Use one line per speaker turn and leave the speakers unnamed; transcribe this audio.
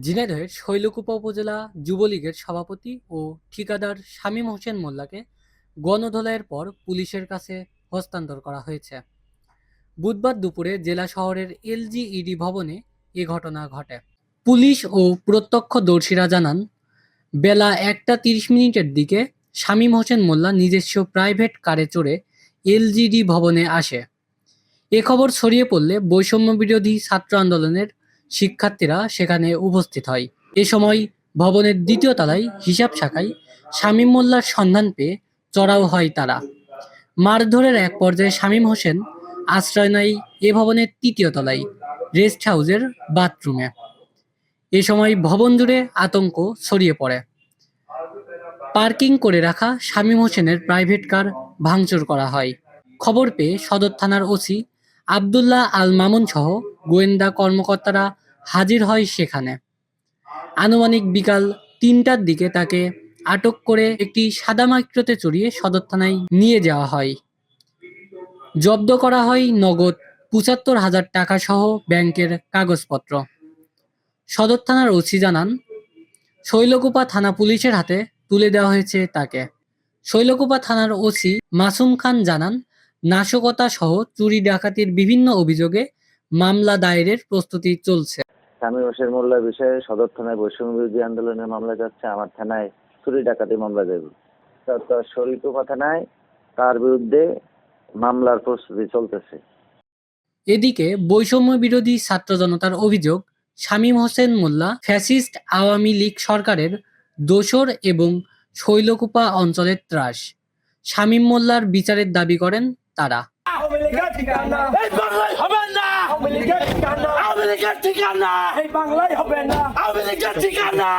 ঝিনাইদহের শৈলকুপা উপজেলা যুবলীগের সভাপতি ও ঠিকাদার শামীম হোসেন মোল্লাকে গণধোলাইয়ের পর পুলিশের কাছে হস্তান্তর করা হয়েছে। বুধবার দুপুরে জেলা শহরের এলজিইডি ভবনে এ ঘটনা ঘটে। পুলিশ ও প্রত্যক্ষদর্শীরা জানান, বেলা একটা তিরিশ মিনিটের দিকে শামীম হোসেন মোল্লা নিজস্ব প্রাইভেট কারে চড়ে এলজিডি ভবনে আসে। এ খবর ছড়িয়ে পড়লে বৈষম্য বিরোধী ছাত্র আন্দোলনের শিক্ষার্থীরা সেখানে উপস্থিত হয়। এ সময় ভবনের দ্বিতীয় তলায় হিসাব শাখায় শামীম মোল্লার সন্ধান পেয়ে চড়াও হয় তারা। মারধরের এক পর্যায়ে শামীম হোসেন আশ্রয় নেয় এ ভবনের তৃতীয় তলায়, রেস্ট হাউসের বাথরুমে। এ সময় ভবন জুড়ে আতঙ্ক ছড়িয়ে পড়ে। পার্কিং করে রাখা শামীম হোসেনের প্রাইভেট কার ভাঙচুর করা হয়। খবর পেয়ে সদর থানার ওসি আবদুল্লাহ আল মামুন সহ গোয়েন্দা কর্মকর্তারা হাজির হয় সেখানে। আনুমানিক বিকাল তিনটার দিকে তাকে আটক করে একটি সাদা মাইক্রোতে চড়িয়ে সদর থানায় নিয়ে যাওয়া হয়। জব্দ করা হয় নগদ পঁচাত্তর হাজার টাকা সহ ব্যাংকের কাগজপত্র। সদর থানার ওসি জানান, শৈলকুপা থানা পুলিশের হাতে তুলে দেওয়া হয়েছে তাকে। শৈলকুপা থানার ওসি মাসুম খান জানান নাশকতা সহ চুরি ডাকাতির বিভিন্ন অভিযোগে মামলা দায়েরের প্রস্তুতি চলছে।
স্বামী হোসেন মোল্লার বিষয়ে সদর থানায় বৈষম্য বিরোধী আন্দোলনের মামলা যাচ্ছে আমার থানায় চুরি ডাকাতি মামলা যাবে। শরীরকুপা থানায় তার বিরুদ্ধে মামলার প্রস্তুতি চলতেছে।
এদিকে বৈষম্য বিরোধী ছাত্র জনতার অভিযোগ শামীম হোসেন মোল্লা ফ্যাসিস্ট আওয়ামী লীগ সরকারের দোসর এবং শৈলকুপা অঞ্চলের ত্রাস। শামীম মোল্লার বিচারের দাবি করেন তারা।
ঠিকানা।
এই বাংলায় হবে না।
আওয়ামী লীগের ঠিকানা।